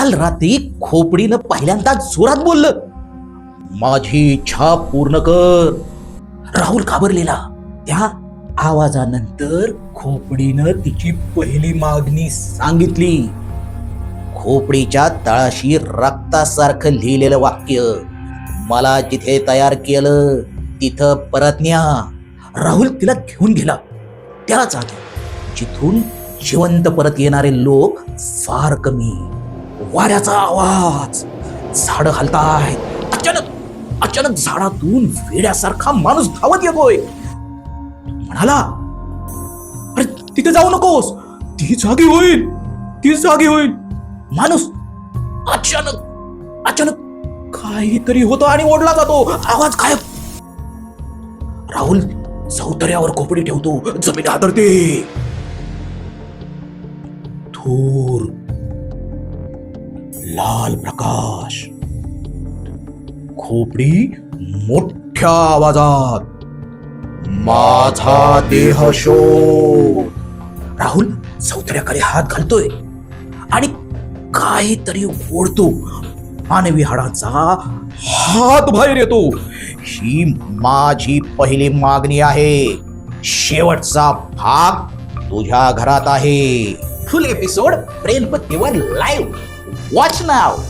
काल रात्री खोपडीनं पहिल्यांदा जोरात बोललं माझी इच्छा पूर्ण कर. राहुल घाबरलेला. त्या आवाजानंतर खोपडीनं तिची पहिली मागणी सांगितली. खोपडीच्या तळाशी रक्तासारखं लिहिलेलं वाक्य मला जिथे तयार केलं तिथं परत न्या. राहुल तिला घेऊन गेला. त्या जागी जिथून जिवंत परत येणारे लोक फार कमी. वाऱ्याचा आवाज. झाड हलताय अचानक अचानक झाडातून वेड्यासारखा माणूस धावत येतोय. म्हणाला अरे तिथे जाऊ नकोस. ती जागी होईल. ती जागी होईल. माणूस अचानक अचानक काहीतरी होतं आणि ओढला जातो. आवाज गायब. राहुल चौतऱ्यावर खोपडी ठेवतो. जमीन हादरते. थोर लाल प्रकाश. खोपडी मोठ्या आवाजात. माझा देह शो राहुल चौथऱ्याकडे हात घालतोय. आणि काहीतरी ओढतो. मानवी हाडाचा हात बाहेर येतो. ही माझी पहिली मागणी आहे. शेवटचा भाग तुझ्या घरात आहे. फुल एपिसोड प्रेमपत्तीवर लाईव्ह Watch now.